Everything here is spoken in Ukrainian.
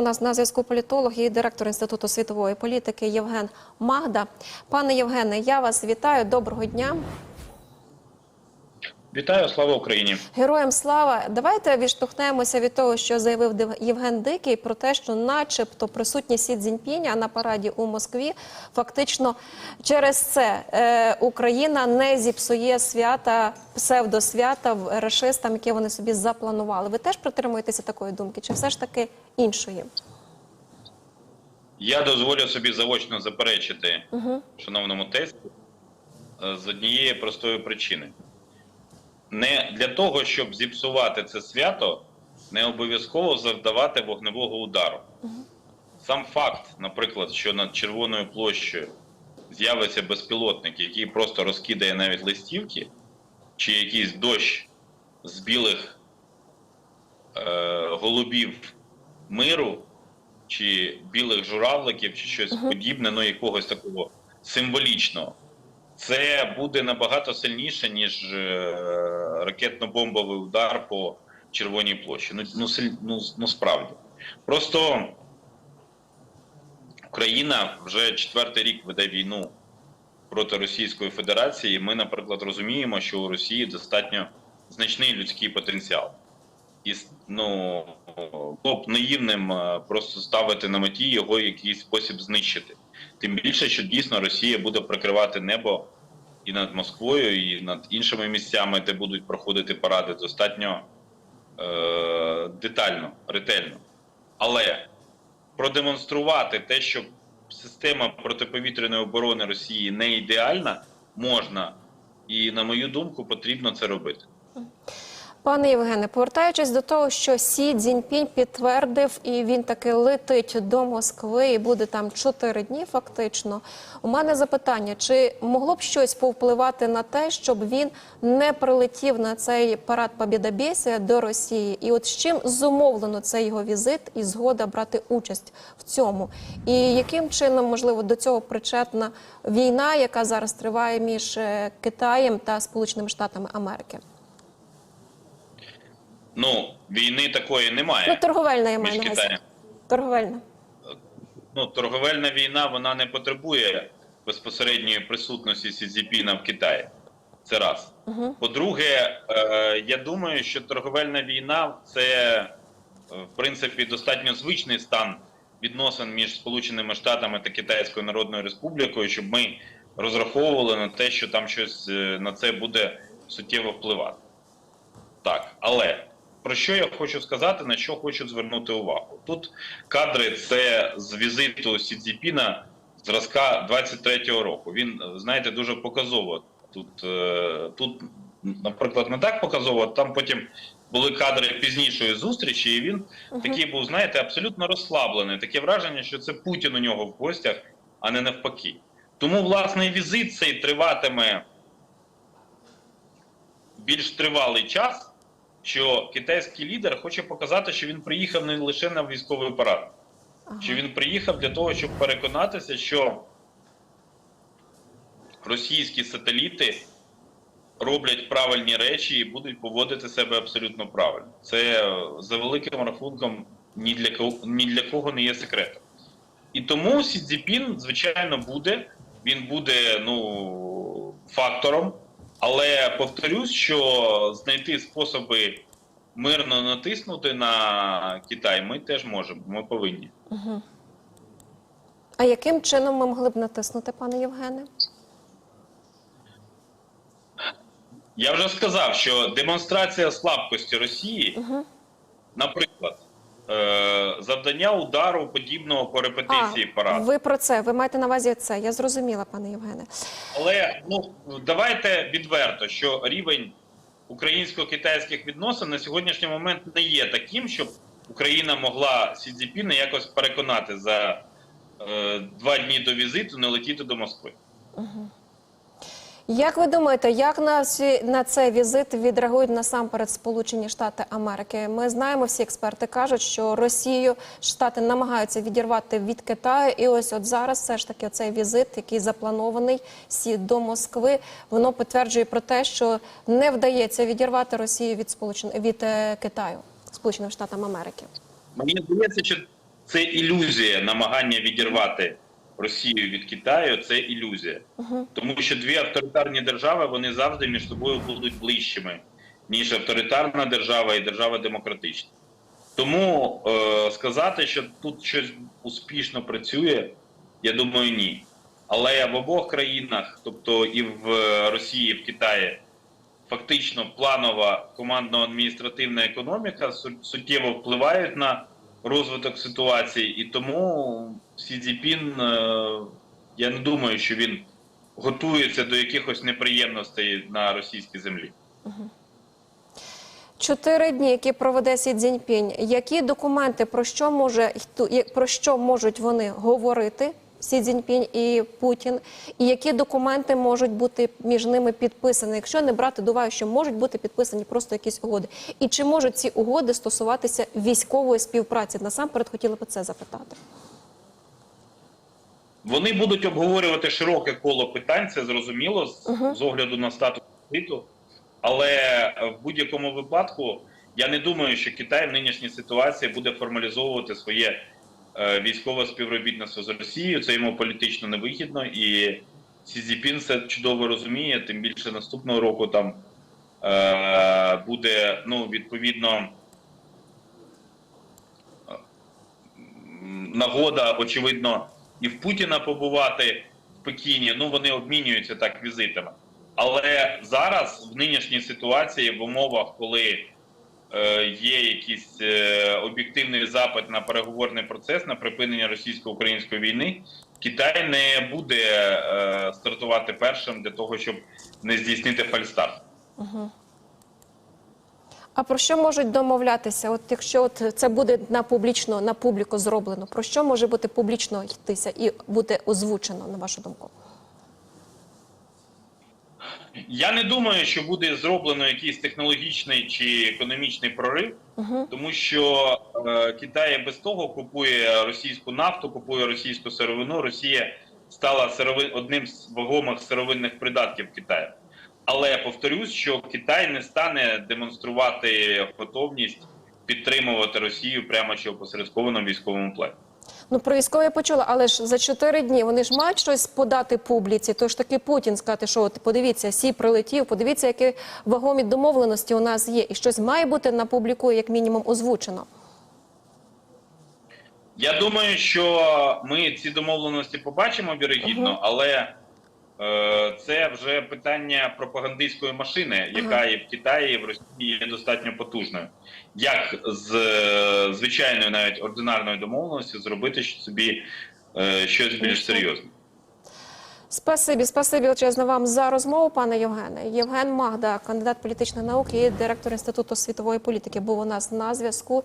У нас на зв'язку політолог і директор Інституту світової політики Євген Магда. Пане Євгене, я вас вітаю. Доброго дня. Вітаю, слава Україні. Героям слава. Давайте відштовхнемося від того, що заявив Євген Дикий про те, що, начебто, присутність Сі Цзіньпіня на параді у Москві фактично через це е, Україна не зіпсує свята, псевдосвята в рашистам, які вони собі запланували. Ви теж притримуєтеся такої думки, чи все ж таки іншої? Я дозволю собі заочно заперечити шановному тесту е, з однієї простої причини. Не для того, щоб зіпсувати це свято, не обов'язково завдавати вогневого удару. Сам факт, наприклад, що над Червоною площею з'явиться безпілотник, який просто розкидає навіть листівки, чи якийсь дощ з білих е, голубів миру, чи білих журавликів, чи щось подібне, ну якогось такого символічного. Це буде набагато сильніше, ніж е, ракетно-бомбовий удар по Червоній площі. Ну, ну, силь- ну, ну справді. Просто Україна вже четвертий рік веде війну проти Російської Федерації. І Ми, наприклад, розуміємо, що у Росії достатньо значний людський потенціал. І ну, було б наївним е, просто ставити на меті його якийсь спосіб знищити. Тим більше, що дійсно Росія буде прикривати небо і над Москвою, і над іншими місцями, де будуть проходити паради, достатньо е- детально, ретельно. Але продемонструвати те, що система протиповітряної оборони Росії не ідеальна, можна, і, на мою думку, потрібно це робити. Пане Євгене, повертаючись до того, що Сі Цзіньпінь підтвердив, і він таки летить до Москви і буде там чотири дні. Фактично, у мене запитання: чи могло б щось повпливати на те, щоб він не прилетів на цей парад Побєдобєсія до Росії? І от з чим зумовлено цей його візит і згода брати участь в цьому? І яким чином можливо до цього причетна війна, яка зараз триває між е, Китаєм та Сполученими Штатами Америки? Ну, війни такої немає. Ну, торговельна я маю на увазі. Торговельна. Ну, торговельна війна вона не потребує безпосередньої присутності Сі Цзіпіна в Китаї. Це раз. По-друге, е, я думаю, що торговельна війна це е, в принципі достатньо звичний стан відносин між Сполученими Штатами та Китайською Народною Республікою, щоб ми розраховували на те, що там щось е, на це буде суттєво впливати. Так, але про що я хочу сказати, на що хочу звернути увагу? Тут кадри це з візиту Сі Цзіпіна зразка 23-го року. Він, знаєте, дуже показово. Тут, е, тут, наприклад, не так показово, там потім були кадри пізнішої зустрічі, і він такий був, знаєте, абсолютно розслаблений. Таке враження, що це Путін у нього в гостях, а не навпаки. Тому, власне, візит цей триватиме більш тривалий час, що китайський лідер хоче показати, що він приїхав не лише на військовий парад, що він приїхав для того, щоб переконатися, що російські сателіти роблять правильні речі і будуть поводити себе абсолютно правильно. Це е, за великим рахунком ні для кого ні для кого не є секретом. І тому Сі Цзіпін, звичайно, буде. Він буде ну фактором. Але повторюсь, що знайти способи мирно натиснути на Китай ми теж можемо. Ми повинні. А яким чином ми могли б натиснути, пане Євгене? Я вже сказав, що демонстрація слабкості Росії, наприклад, е- завдання удару подібного по репетиції параду. ви про це, ви маєте на увазі це. Я зрозуміла, пане Євгене. Але ну давайте відверто, що рівень українсько-китайських відносин на сьогоднішній момент не є таким, щоб Україна могла Сі Цзіпіна якось переконати за е, два дні до візиту не летіти до Москви. Як ви думаєте, як на ці- на цей візит відреагують насамперед Сполучені Штати Америки? Ми знаємо, всі експерти кажуть, що Росію Штати намагаються відірвати від Китаю, і ось от зараз все ж таки цей візит, який запланований сі до Москви, воно підтверджує про те, що не вдається відірвати Росію від Сполучен... від е, Китаю, Сполучених Штатів Америки. Мені здається, що це ілюзія намагання відірвати Росію від Китаю. Це ілюзія, тому що дві авторитарні держави вони завжди між собою будуть ближчими, ніж авторитарна держава і держава демократична. Тому е, сказати, що тут щось успішно працює, я думаю, ні. Але в обох країнах, тобто і в е, Росії, і в Китаї, фактично планова командно-адміністративна економіка суттєво впливають на розвиток ситуації, і тому Сі е, я не думаю, що він готується до якихось неприємностей на російській землі. Чотири дні, які проведе Сі Цзіньпінь, які документи про що може про що можуть вони говорити? Сі Цзіньпінь і Путін, і які документи можуть бути між ними підписані, якщо не брати до уваги, що можуть бути підписані просто якісь угоди, і чи можуть ці угоди стосуватися військової співпраці? Насамперед хотіла би це запитати. Вони будуть обговорювати широке коло питань, це зрозуміло з, з огляду на статус світу. Але е, в будь-якому випадку я не думаю, що Китай в нинішній ситуації буде формалізовувати своє е, військове співробітництво з Росією. Це йому політично невигідно, і Сі Цзіпін це чудово розуміє. Тим більше наступного року там е, буде ну відповідно. нагода, очевидно, і в Путіна побувати в Пекіні. Ну вони обмінюються так візитами. Але зараз в нинішній ситуації, в умовах, коли е, є якийсь е, об'єктивний запит на переговорний процес на припинення російсько-української війни, Китай не буде е, стартувати першим для того, щоб не здійснити фальстарт. А про що можуть домовлятися? От якщо от це буде на публічно на публіку зроблено, про що може бути публічно йтися і бути озвучено на вашу думку? Я не думаю, що буде зроблено якийсь технологічний чи економічний прорив, тому що е, Китай без того купує російську нафту, купує російську сировину. Росія стала сирови... одним з вагомих сировинних придатків Китаю. Але повторюсь, що Китай не стане демонструвати готовність підтримувати Росію прямо чи опосередковано в військовому плані. Ну про військове я почула, але ж за чотири дні вони ж мають щось подати публіці. Тож таки Путін сказати, що от подивіться, сі прилетів, подивіться, які вагомі домовленості у нас є, і щось має бути на публіку, як мінімум, озвучено. Я думаю, що ми ці домовленості побачимо вірогідно, але е, це вже питання пропагандистської машини, яка і в Китаї, і в Росії є достатньо потужною. Як з е, звичайної, навіть ординарної домовленості, зробити собі е, щось більш серйозне. Спасибі, спасибі величезно вам за розмову, пане Євгене. Євген Магда, кандидат політичних наук і директор інституту світової політики, був у нас на зв'язку.